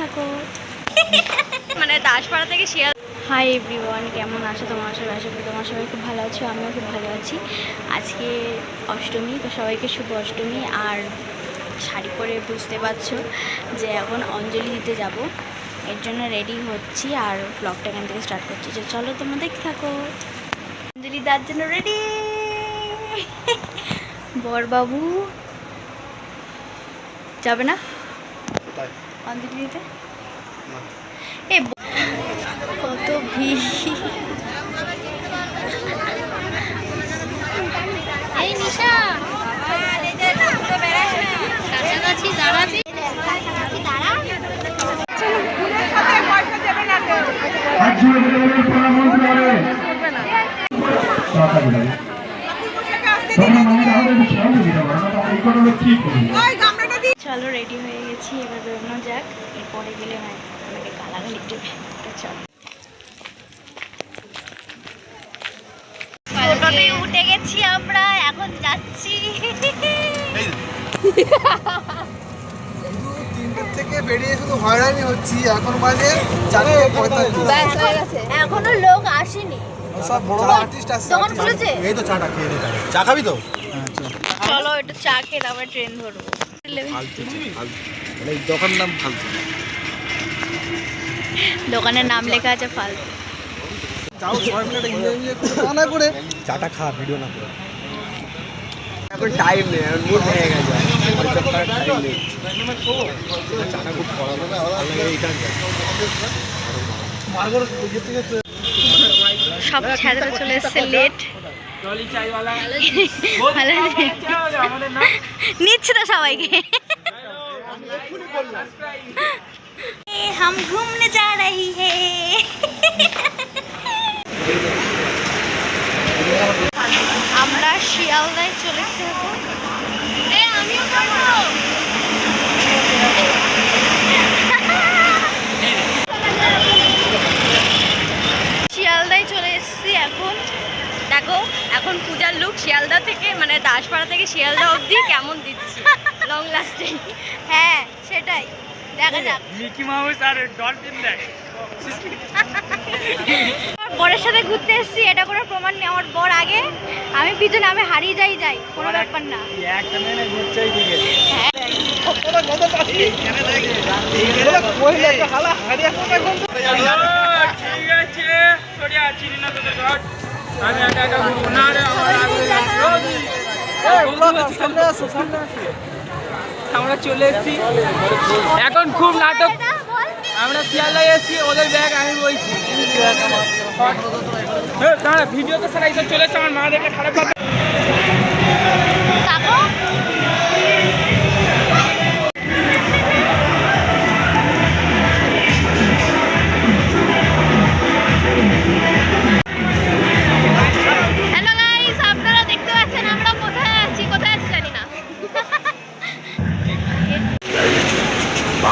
থাকো। মানে দাসপাড়া থেকে শিয়াল হাই এভরিওয়ান কেমন আছো তোমার? সবাই আশা করি তোমার সবাই খুব ভালো আছো আমিও খুব ভালো আছি। আজকে অষ্টমী তো সবাইকে শুভ অষ্টমী। আর শাড়ি পরে বুঝতে পারছ যে এখন অঞ্জলি দিতে যাব। এর জন্য রেডি হচ্ছি আর ব্লগটা এখান থেকে স্টার্ট করছি। যে চলো তোমরা দেখতে থাকো। অঞ্জলি দেওয়ার জন্য রেডি বরবাবু যাবে না। এ কত ভিড়। এই নিশা। কাছাকাছি দাঁড়াবি। হাত জুড়ে বলে বলে প্রধানমন্ত্রী হবে কথা বলে তোমরা মায়ের আমাদের সামনে দিতে পারো না এই কথা ঠিক করব চলো রেডি হয়ে গেছি। এবার বেরোনো যাক। এরপরে গেলে হয় আমাকে গালাগালি দেবে তো চলো। টোটোতে উঠে গেছি আমরা। এখন যাচ্ছি। থেকে বেরিয়ে শুধু হয়রানি হচ্ছি। এখন বাজে চারটে পঁয়তাল্লিশ। এখনও লোক আসেনি। সব বড় বড় আর্টিস্ট আসছে। খুলেছে? এই তো চাটা খেয়ে নিতে চা খাবি তো? চলো একটু চা খেয়ে তারপরে ট্রেন ধরবো। মানে দোকান নাম ফালতু। দোকানের নাম লেখা আছে ফালতু। তাও ছয় মিনিট এনজয় এনজয় করে না করে। চাটা খা ভিডিও না করে। এখন টাইম নেই এখন মুড ভেঙে গেছে। টাইম নেই। চাটা খুব সব ছেলেরা চলে এসছে লেট? নিচ্ছে তো সবাইকে ए, हम घूमने जा रही है আমরা শিয়ালদায় চলেছি শিয়ালদা থেকে মানে দাসপাড়া থেকে শিয়ালদা অবধি কেমন দিচ্ছি? লং লাস্টিং হ্যাঁ সেটাই। দেখা যাক। মিকি মাউস আর ডলফিন দেখ। বরের সাথে ঘুরতে এসেছি এটা কোনো প্রমাণ নেই। আমার বর আগে আমি পিছনে আমি হারিয়ে যাই যাই। কোনো ব্যাপার না। একটা মেয়ে ঘুরছে দিকে। হ্যাঁ। ঠিক আছে। আমি আমার চলে এসেছি। এখন খুব নাটক। আমরা শিয়ালদায় এসেছি, ওদের ব্যাগ আমি বলছি দাঁড়া ভিডিও তো সারা এইসব চলে আমার মা দেখে খারাপ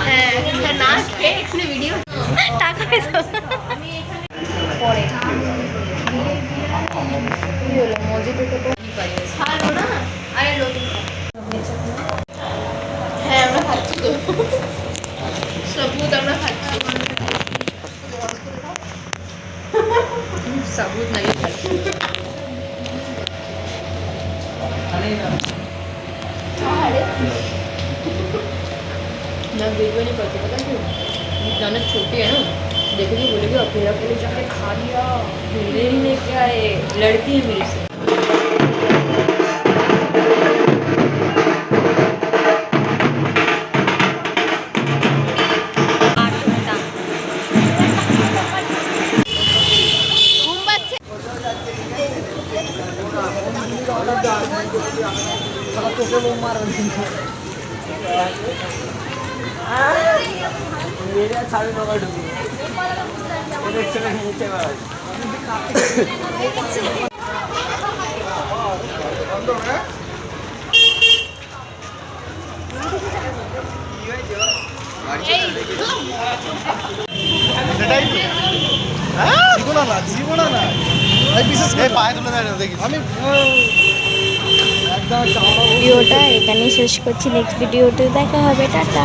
হ্যাঁ না খেয়ে এখানে ভিডিও টাকা পরে হ্যাঁ আমরা খাচ্ছি তো সবুজ আমরা খাচ্ছি सबूत नहीं भी नहीं करती पता क्यों? जाना छोटी है ना देखेगी बोलेगी, अकेला अकेले जाके खा लिया मिलने ही क्या है? लड़ती है मेरे से। আর বেড়ায় জীবনা না জীবনা না বিশেষ করে পায়ে তুলে দেয় দেখি আমি ভিডিওটা এখানেই শেষ করছি। নেক্সট ভিডিওতে দেখা হবে। টাটা।